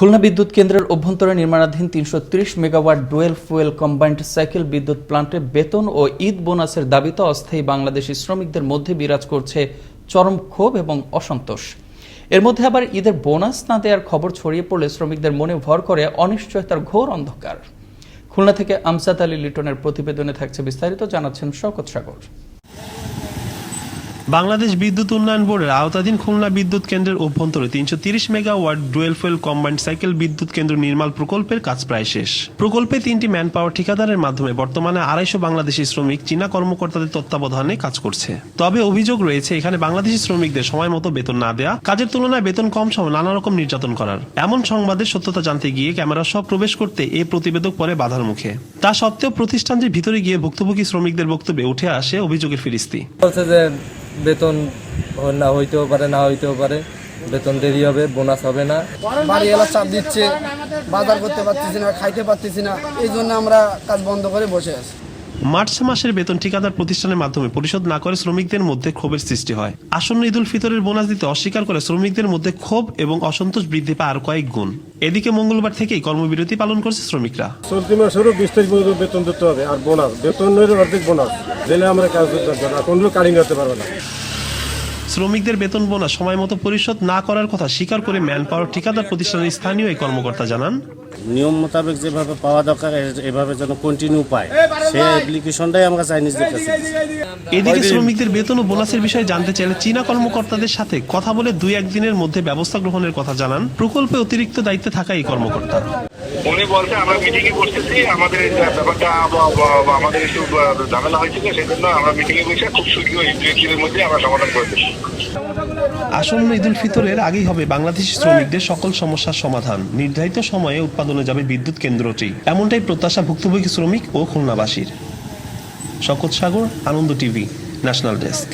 খুলনা বিদ্যুৎ কেন্দ্রের অভ্যন্তরে নির্মাণাধীন তিনশো ত্রিশ megawatt dual fuel combined cycle বিদ্যুৎ প্লান্টে বেতন ও ঈদ বোনাসের দাবিতে অস্থায়ী বাংলাদেশি শ্রমিকদের মধ্যে বিরাজ করছে চরম ক্ষোভ এবং অসন্তোষ। এর মধ্যে আবার ঈদের বোনাস না দেওয়ার খবর ছড়িয়ে পড়লে শ্রমিকদের মনে ভর করে অনিশ্চয়তার ঘোর অন্ধকার। খুলনা থেকে আমসাদ আলী লিটনের প্রতিবেদনে থাকছে বিস্তারিত, জানাচ্ছেন শওকত সাগর। বাংলাদেশ বিদ্যুৎ উন্নয়ন বোর্ডের আওতাধীন খুলনা বিদ্যুৎ কেন্দ্রের অভ্যন্তরে তিনশো তিরিশ megawatt dual fuel combined cycle বিদ্যুৎ কেন্দ্র নির্মাণ প্রকল্পের কাজ প্রায় শেষ। প্রকল্পে তিনটি ম্যান পাওয়ার ঠিকাদারের মাধ্যমে বর্তমানে আড়াইশো বাংলাদেশি শ্রমিক, চীনা কর্মকর্তাদের তত্ত্বাবধানে কাজ করছে। তবে অভিযোগ রয়েছে, এখানে বাংলাদেশি শ্রমিকদের সময় মতো বেতন না দেয়া, কাজের তুলনায় বেতন কম সময় নানা রকম নির্যাতন করার। এমন সংবাদের সত্যতা জানতে গিয়ে ক্যামেরা সহ প্রবেশ করতে এ প্রতিবেদক পরে বাধার মুখে। তা সত্ত্বেও প্রতিষ্ঠানটির ভিতরে গিয়ে ভুক্তভোগী শ্রমিকদের বক্তব্যে উঠে আসে অভিযোগের ফিরিস্তি। বেতন না, হইতেও পারে, না হইতেও পারে, বেতন দেরি হবে বোনাস হবে না। বাড়ি এলার চাপ দিচ্ছে, বাজার করতে পারতেছি না, খাইতে পারতেছি না, এই জন্য আমরা কাজ বন্ধ করে বসে আছি। মার্চ মাসের বেতন ঠিকাদার প্রতিষ্ঠানের মাধ্যমে পরিশোধ না করে শ্রমিকদের মধ্যে ক্ষোভের সৃষ্টি হয়। আসন্ন ঈদুল ফিতরের বোনাস দিতে অস্বীকার করে শ্রমিকদের মধ্যে ক্ষোভ এবং অসন্তোষ বৃদ্ধি পায় আর কয়েক গুণ। এদিকে মঙ্গলবার থেকেই কর্মবিরতি পালন করছে শ্রমিকরা। চলতি মাসেরও বিশ তারিখ পর্যন্ত বেতন দিতে হবে আর বোনাস। বেতনের অর্ধেক বোনাস। দিলে আমরা কাজ করতে পারব না। কোনো কারিং করতে পারব না। শ্রমিকদের বেতন বোনাস সময় মতো পরিশোধ না করার কথা স্বীকার করে ম্যান পাওয়ার ঠিকাদার প্রতিষ্ঠানের স্থানীয় এই কর্মকর্তা জানান। নিয়ম মোতাবেক যেভাবে পাওয়া দরকার এভাবে যেন কন্টিনিউ পায়। সেই অ্যাপ্লিকেশনটাই আমরা চাইনিজদের কাছে এদিকে শ্রমিকদের বেতন ও বোনাসের বিষয়ে জানতে চাইলে চীনা কর্মকর্তাদের সাথে কথা বলে দুই একদিনের মধ্যে ব্যবস্থা গ্রহণের কথা জানান। প্রকল্পে অতিরিক্ত দায়িত্বে থাকা এই কর্মকর্তা। উনি বলছে, আমরা মিটিং এ বসতেছি, আমাদের ব্যাপারটা আমাদের একটু ঝামেলা হয়েছিল সেই জন্য আমরা মিটিং এ বসে খুব শীঘ্রই মধ্যে আমরা সমাধান করে দেবো। আসন্ন ঈদুল ফিতরের আগেই হবে বাংলাদেশি শ্রমিকদের সকল সমস্যার সমাধান। নির্ধারিত সময়ে উৎপাদনে যাবে বিদ্যুৎ কেন্দ্রটি। এমনটাই প্রত্যাশা ভুক্তভোগী শ্রমিক ও খুলনাবাসীর। Shaukat Sagar, Ananda TV, national desk.